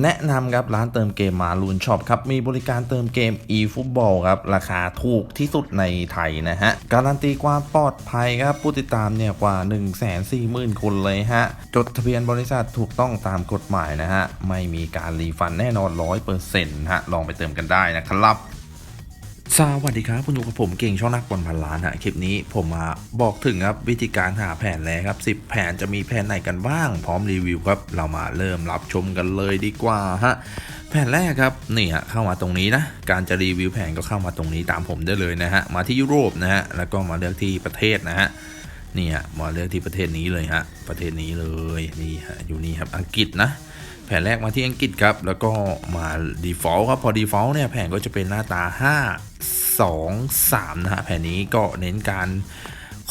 แนะนำครับร้านเติมเกมมาลูนช็อปครับ มีบริการเติมเกม e-football ครับ ราคาถูกที่สุดในไทยนะฮะ การันตีความปลอดภัยครับ ผู้ติดตามเนี่ยกว่า 1 4 0 0 0 0 คนเลยฮะ จดทะเบียนบริษัทถูกต้องตามกฎหมายนะฮะ ไม่มีการรีฟันแน่นอน 100%ฮะ ลองไปเติมกันได้นะครับ สวัสดีครับคุณอยู่กับผมเก่งช่องนักบอลพันล้านฮะคลิปนี้ผมมาบอกถึงครับวิธีการหาแผนแล้วครับ 10 แผนจะมีแผนไหนกันบ้าง พร้อมรีวิวครับ เรามาเริ่มรับชมกันเลยดีกว่าฮะแผนแรกครับนี่ฮะเข้ามาตรงนี้นะการจะรีวิวแผนก็เข้ามาตรงนี้ตามผมได้เลยนะฮะมาที่ยุโรปนะฮะแล้วก็มาเลือกที่ประเทศนะฮะนี่ฮะมาเลือกที่ประเทศนี้เลยฮะประเทศนี้เลยนี่ฮะอยู่นี่ครับอังกฤษนะ แผนแรกมาที่อังกฤษครับ แล้วก็มา default ครับ พอ default เนี่ย แผนก็จะเป็นหน้าตา 5 2 3 นะฮะ แผนนี้ก็เน้นการ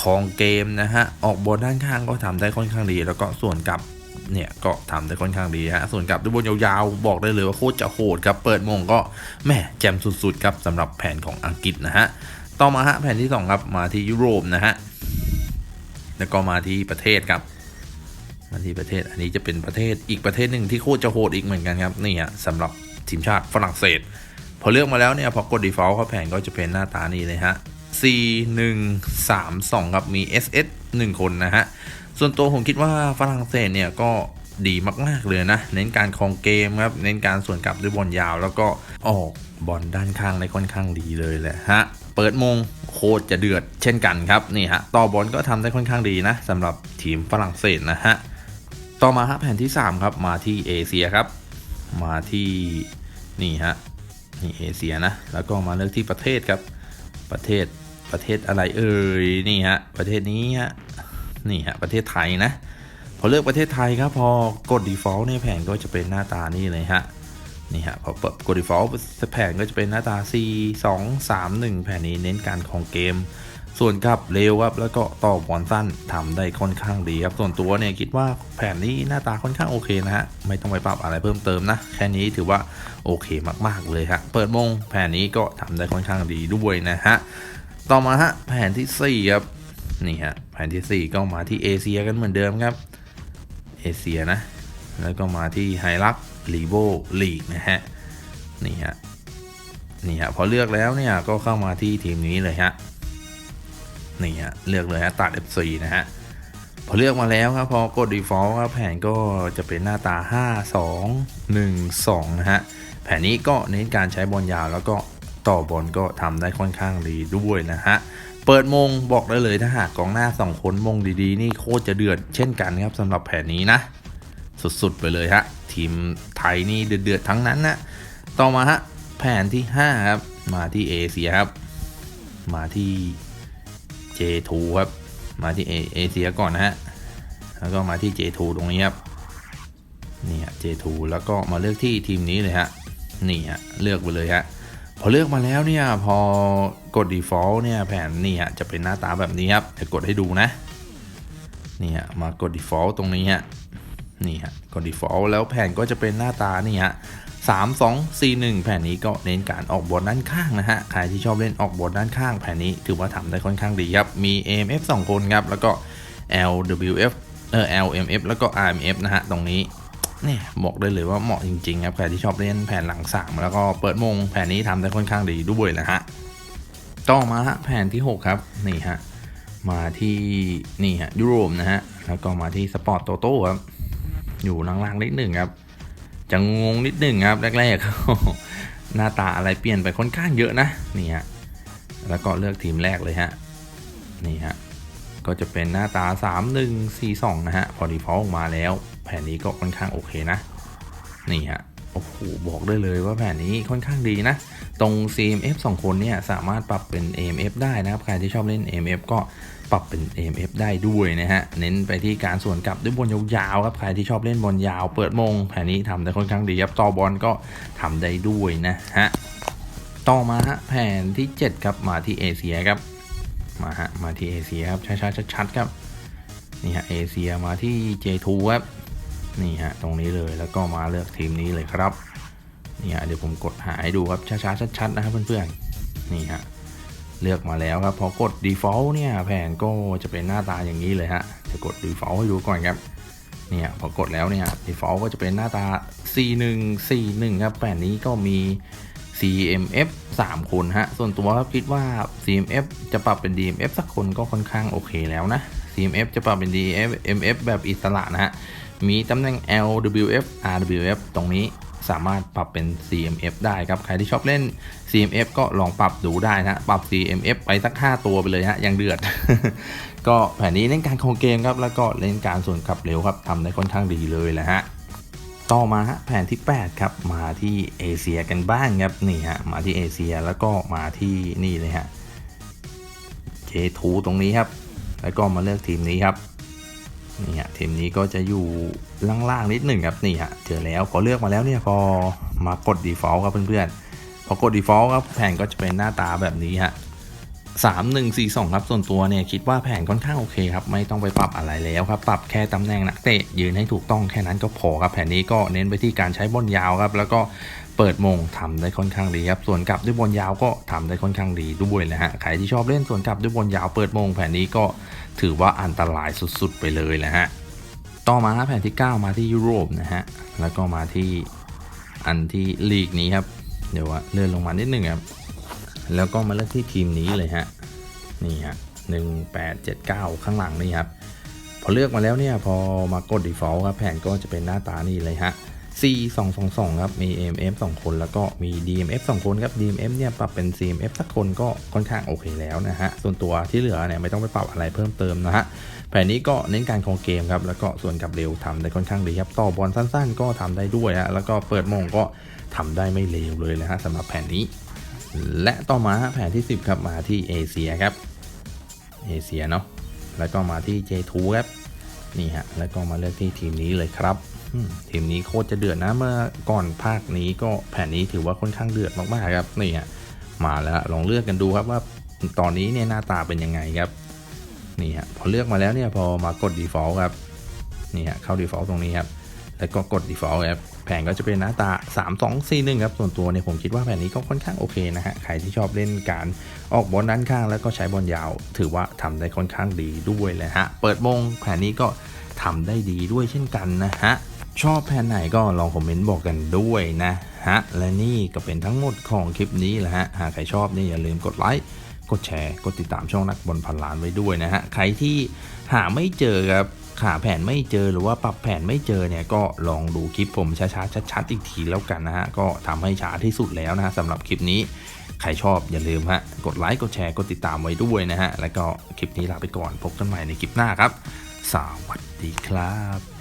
คองเกมนะฮะ ออกบอลด้านข้างก็ทำได้ค่อนข้างดี แล้วก็ส่วนกลับเนี่ยก็ทำได้ค่อนข้างดีฮะ ส่วนกลับด้วยบนยาวๆ บอกได้เลยว่าโคตรจะโหดครับ เปิดมงก็แหม่แจมสุดๆครับสำหรับแผนของอังกฤษนะฮะ ต่อมาฮะแผนที่สองครับ มาที่ยุโรปนะฮะ แล้วก็มาที่ประเทศครับ มาที่ประเทศอันนี้จะเป็นประเทศอีกประเทศหนึ่งที่โคตรจะโหดอีกเหมือนกันครับนี่ฮะสำหรับทีมชาติฝรั่งเศส พอเลือกมาแล้วเนี่ยพอกด default เขาแผนก็จะเป็นหน้าตานี้เลยฮะ C 1 3 2ครับมี SS 1 คนนะฮะ ส่วนตัวผมคิดว่าฝรั่งเศสเนี่ยก็ดีมาก ๆ เลยนะ เน้นการครองเกมครับ เน้นการส่วนกลับด้วยบอลยาว แล้วก็ออกบอลด้านข้างได้ค่อนข้างดีเลยแหละฮะ เปิดมงโคตรจะเดือดเช่นกันครับ นี่ฮะ ต่อบอลก็ทำได้ค่อนข้างดีนะสำหรับทีมฝรั่งเศสนะฮะ ต่อมาฮะแผ่นที่ 3 ครับมาที่เอเชียครับ มาที่นี่ฮะนี่เอเชียนะ แล้วก็มาเลือกที่ประเทศครับ ประเทศประเทศอะไรเอ่ยนี่ฮะประเทศนี้ฮะนี่ฮะประเทศไทยนะ พอเลือกประเทศไทยครับพอกด default เนี่ยแผนก็จะเป็นหน้าตานี่เลยฮะนี่ฮะพอเปิดกด default แผนก็จะเป็นหน้าตา C 2 3 1แผนนี้เน้นการของเกม ส่วนกับเร็วครับแล้วก็ต่อบอลสั้นทำได้ค่อนข้างดีครับส่วนตัวเนี่ยคิดว่าแผนนี้หน้าตาค่อนข้างโอเคนะฮะไม่ต้องไปปรับอะไรเพิ่มเติมนะ แค่นี้ถือว่าโอเคมากๆเลยฮะเปิดมงแผนนี้ก็ทำได้ค่อนข้างดีด้วยนะฮะต่อมาฮะแผนที่4ครับนี่ฮะแผนทีสี่ 4 ก็มาที่เอเชียกันเหมือนเดิมครับเอเชียนะ แล้วก็มาที่ไฮรักลีโบลีกนะฮะนี่ฮะนี่ฮะพอเลือกแล้วเนี่ยก็เข้ามาที่ทีมนี้เลยฮะ นี่ฮะเลือกเลยฮะตัด F4 นะฮะพอเลือกมาแล้วครับพอกด default ครับแผนก็จะเป็นหน้าตา 5 2 1 2 นะฮะแผนนี้ก็เน้นการใช้บอลยาวแล้วก็ต่อบอลก็ทำได้ค่อนข้างดีด้วยนะฮะเปิดมงบอกได้เลยถ้าหากกองหน้า 2 คนมงดีๆ นี่โคตรจะเดือดเช่นกันครับสำหรับแผนนี้นะ สุดๆไปเลยฮะทีมไทยนี่เดือดๆทั้งนั้นนะต่อมาฮะแผนที่ 5 ครับ มาที่เอเชียครับ มาที่ J2 ครับ มาที่เอเชียก่อนนะฮะ แล้วก็มาที่ J2 ตรงนี้ครับ นี่ฮะ J2 แล้วก็มาเลือกที่ทีมนี้เลยฮะ นี่ฮะ เลือกไปเลยฮะ พอเลือกมาแล้วเนี่ย พอกด default เนี่ยแผนนี่ฮะ จะเป็นหน้าตาแบบนี้ครับจะกดให้ดูนะ นี่ฮะ มากด default ตรงนี้ฮะ นี่ฮะ กด default แล้วแผนก็จะเป็นหน้าตานี่ฮะ 3 2 4 1 แผนนี้ก็เน้นการออกบอลด้านข้างนะฮะ ใครที่ชอบเล่นออกบอลด้านข้าง แผนนี้ถือว่าทำได้ค่อนข้างดีครับ มี AMF 2 คนครับ แล้วก็ LWF เออ LMF แล้วก็ RMF นะฮะ ตรงนี้เนี่ยบอกได้เลยว่าเหมาะจริงๆครับ ใครที่ชอบเล่นแผนหลังสามแล้วก็เปิดมงแผนนี้ทำได้ค่อนข้างดีด้วยนะฮะ ต่อมาฮะแผนที่ 6 ครับ นี่ฮะ มาที่นี่ฮะยุโรปนะฮะ แล้วก็มาที่สปอร์ตโตโต้ครับ อยู่ล่างๆนิดหนึ่งครับ จะงงนิดหนึ่งครับแรกๆหน้าตาอะไรเปลี่ยนไปค่อนข้างเยอะนะนี่ฮะแล้วก็เลือกทีมแรกเลยฮะนี่ฮะก็จะเป็นหน้าตา 3 1 4 2 นะฮะ พอดีฟอลออกมาแล้ว แผนนี้ก็ค่อนข้างโอเคนะ นี่ฮะ โอ้โหบอกได้เลยว่าแผนนี้ค่อนข้างดีนะ ตรง CMF 2 คนเนี่ยสามารถปรับเป็น AMF ได้นะครับใครที่ชอบเล่น AMF ก็ปรับเป็น AMF ได้ด้วยนะฮะ เน้นไปที่การส่วนกลับด้วยบอลยาวๆครับ ใครที่ชอบเล่นบอลยาวเปิดมง แผนนี้ทำได้ค่อนข้างดีครับต่อบอลก็ทำได้ด้วยนะฮะ ต่อมาฮะแผนที่ 7 ครับมาที่เอเชียครับ มาฮะมาที่เอเชียครับช้าๆชัดๆครับ นี่ฮะเอเชียมาที่ J2 ครับ นี่ฮะตรงนี้เลยแล้วก็มาเลือกทีมนี้เลยครับนี่ฮะเดี๋ยวผมกดหาให้ดูครับช้าๆชัดๆนะครับเพื่อนๆนี่ฮะเลือกมาแล้วครับพอกด default เนี่ยแผนก็จะเป็นหน้าตาอย่างนี้เลยฮะจะกด default ให้ดูก่อนครับเนี่ยพอกดแล้วเนี่ย default ก็จะเป็นหน้าตา C141 ครับแผ่นนี้ก็มี CMF 3 คนฮะ ส่วนตัวครับคิดว่า CMF จะปรับเป็น DMF สักคนก็ค่อนข้างโอเคแล้วนะ CMF จะปรับเป็น DMF แบบอิสระนะฮะ มีตำแหน่ง LWF RWF ตรงนี้สามารถปรับเป็น CMF ได้ครับ ใครที่ชอบเล่น CMF ก็ลองปรับดูได้นะ ปรับ CMF ไปสัก 5 ตัวไปเลยฮะยังเดือด ก็แผนนี้เล่นการคงเกมครับ แล้วก็เล่นการส่วนขับเร็วครับทำได้ค่อนข้างดีเลยแหละฮะ ต่อมาฮะแผนที่ 8 ครับ มาที่เอเชียกันบ้างครับ นี่ฮะ มาที่เอเชียแล้วก็มาที่นี่เลยฮะ J2 ตรงนี้ครับ แล้วก็มาเลือกทีมนี้ครับ นี่ฮะทีมนี้ก็จะอยู่ล่างๆนิดหนึ่งครับนี่ฮะเจอแล้วพอเลือกมาแล้วเนี่ยพอมากด default ครับเพื่อนๆพอกด default ครับแผนก็จะเป็นหน้าตาแบบนี้ฮะสามหนึ่งสี่สองครับส่วนตัวเนี่ยคิดว่าแผนค่อนข้างโอเคครับไม่ต้องไปปรับอะไรแล้วครับ ปรับแค่ตำแหน่งนักเตะยืนให้ถูกต้องแค่นั้นก็พอครับแผนนี้ก็เน้นไปที่การใช้บอลยาวครับ แล้วก็ เปิดมงทำได้ค่อนข้างดีครับ ส่วนกลับด้วยบอลยาวก็ทำได้ค่อนข้างดีด้วยนะฮะ ใครที่ชอบเล่นส่วนกลับด้วยบอลยาวเปิดมงแผนนี้ก็ถือว่าอันตรายสุดๆไปเลยแหละฮะ ต่อมาแผนที่ 9 มาที่ยุโรปนะฮะ แล้วก็มาที่อันที่ลีกนี้ครับ เดี๋ยวว่าเลื่อนลงมานิดหนึ่งครับ แล้วก็มาเลือกที่ทีมนี้เลยฮะ นี่ฮะหนึ่งแปดเจ็ดเก้าข้างหลังนี่ครับ พอเลือกมาแล้วเนี่ยพอมากด default ครับแผนก็จะเป็นหน้าตานี่เลยฮะ C 2 2 2ครับมี AMF 2 คนแล้วก็มี DMF 2 คนครับ DMF เนี่ยปรับเป็น CMF สักคนก็ค่อนข้างโอเคแล้วนะฮะส่วนตัวที่เหลือเนี่ยไม่ต้องไปปรับอะไรเพิ่มเติมนะฮะแผนนี้ก็เน้นการคองเกมครับแล้วก็ส่วนกับเร็วทำได้ค่อนข้างดีครับต่อบอลสั้นๆ ก็ทำได้ด้วยฮะแล้วก็เปิดโมงก็ทำได้ไม่เลวเลยนะฮะสำหรับแผนนี้ และต่อมาแผนที่ 10 ครับมาที่เอเชียครับเอเชียเนาะแล้วก็มาที่ J2 ครับนี่ฮะแล้วก็มาเลือกที่ทีมนี้เลยครับ ทีมนี้โคตรจะเดือดนะเมื่อก่อนภาคนี้ก็แผนนี้ถือว่าค่อนข้างเดือดมากๆครับนี่ฮะมาแล้วลองเลือกกันดูครับว่าตอนนี้เนี่ยหน้าตาเป็นยังไงครับนี่ฮะพอเลือกมาแล้วเนี่ยพอมากด default ครับนี่ฮะเข้า default ตรงนี้ครับแล้วก็กด default ครับแผนก็จะเป็นหน้าตา 3 2 4 1 ครับ ส่วนตัวเนี่ยผมคิดว่าแผนนี้ก็ค่อนข้างโอเคนะฮะ ใครที่ชอบเล่นการออกบอลด้านข้างแล้วก็ใช้บอลยาว ถือว่าทำได้ค่อนข้างดีด้วยเลยฮะ เปิดมงแผนนี้ก็ทำได้ดีด้วยเช่นกันนะฮะ ชอบแผนไหนก็ลองคอมเมนต์บอกกันด้วยนะฮะ และนี่ก็เป็นทั้งหมดของคลิปนี้แหละฮะ หากใครชอบนี่อย่าลืมกดไลค์กดแชร์ กดติดตามช่องนักบอลพันล้านไว้ด้วยนะฮะ ใครที่หาไม่เจอครับหาแผนไม่เจอหรือว่าปรับแผนไม่เจอเนี่ยก็ลองดูคลิปผมช้าๆชัดๆอีกทีแล้วกันนะฮะ ก็ทำให้ช้าที่สุดแล้วนะฮะสำหรับคลิปนี้ ใครชอบอย่าลืมฮะ กดไลค์ กดแชร์ กดติดตามไว้ด้วยนะฮะ แล้วก็คลิปนี้ลาไปก่อน พบกันใหม่ในคลิปหน้าครับ สวัสดีครับ